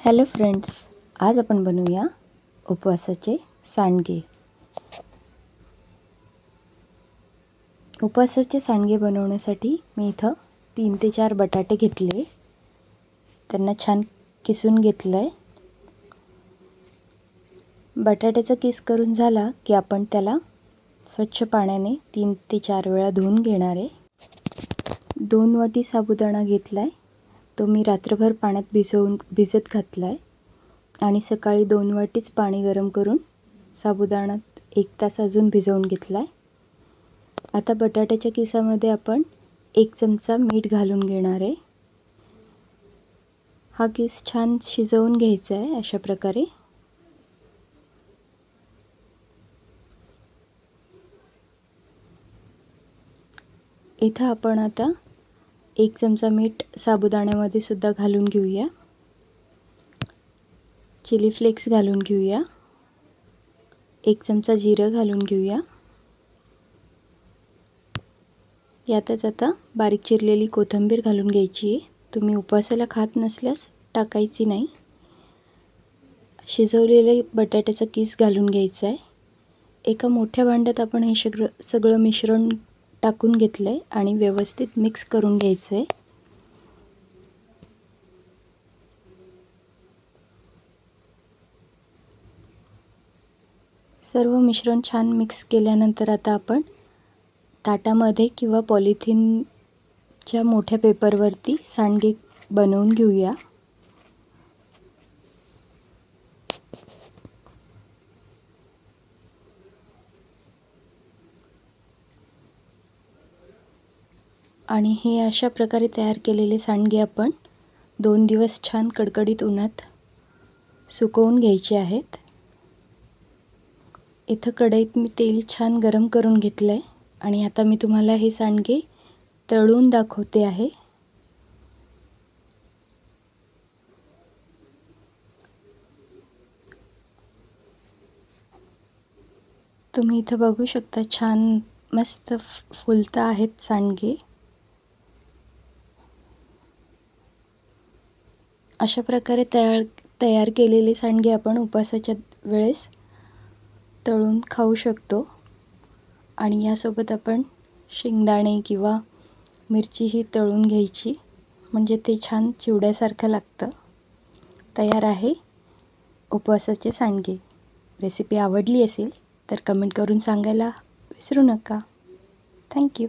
Hello friends आज आपण बनवूया उपवासाचे सांडगे. उपवासाचे सांडगे बनवण्यासाठी मी इथं तीन ते चार बटाटे घेतले. त्यांना छान किसून घेतलं आहे बटाट्याचा किस करून झाला की आपण त्याला स्वच्छ पाण्याने तीन ते चार वेळा धुवून घेणार आहे. दोन वाटी साबुदाणा घेतला आहे तो मी रात्रभर पाण्यात भिजवून भिजत घातला आहे आणि सकाळी दोन वाटीच पाणी गरम करून साबुदाणात एक तास अजून भिजवून घेतला आहे आता बटाट्याच्या किसामध्ये आपण एक चमचा मीठ घालून घेणार आहे. हा किस छान शिजवून घ्यायचा आहे अशा प्रकारे. इथं आपण आता एक चमचा मीठ साबुदाण्यामध्ये सुद्धा घालून घेऊया. चिली फ्लेक्स घालून घेऊया. एक चमचा जिरं घालून घेऊया. यातच आता बारीक चिरलेली कोथिंबीर घालून घ्यायची आहे. तुम्ही उपवासाला खात नसल्यास टाकायची नाही. शिजवलेले बटाट्याचा किस घालून घ्यायचा आहे. एका मोठ्या भांड्यात आपण हे सगळं सगळं मिश्रण टाकून घेतलं आहे आणि व्यवस्थित मिक्स करून घ्यायचं आहे सर्व मिश्रण छान मिक्स केल्यानंतर आता आपण ताटामध्ये किंवा पॉलिथिनच्या मोठ्या पेपरवरती सांडगे बनवून घेऊया. आणि हे अशा प्रकारे तयार केलेले सांडगे आपण दोन दिवस छान कडकडीत उन्हात सुकवून घ्यायचे आहेत. इथं कढईत मी तेल छान गरम करून घेतलं आहे आणि आता मी तुम्हाला हे सांडगे तळून दाखवते आहे. तुम्ही इथं बघू शकता छान मस्त फुलता आहेत सांडगे. अशा प्रकारे तयार तयार केलेले सांडगे आपण उपवासाच्या वेळेस तळून खाऊ शकतो. आणि यासोबत आपण शेंगदाणे किंवा मिरचीही तळून घ्यायची. म्हणजे ते छान चिवड्यासारखं लागतं. तयार आहे उपवासाचे सांडगे. रेसिपी आवडली असेल तर कमेंट करून सांगायला विसरू नका. थँक्यू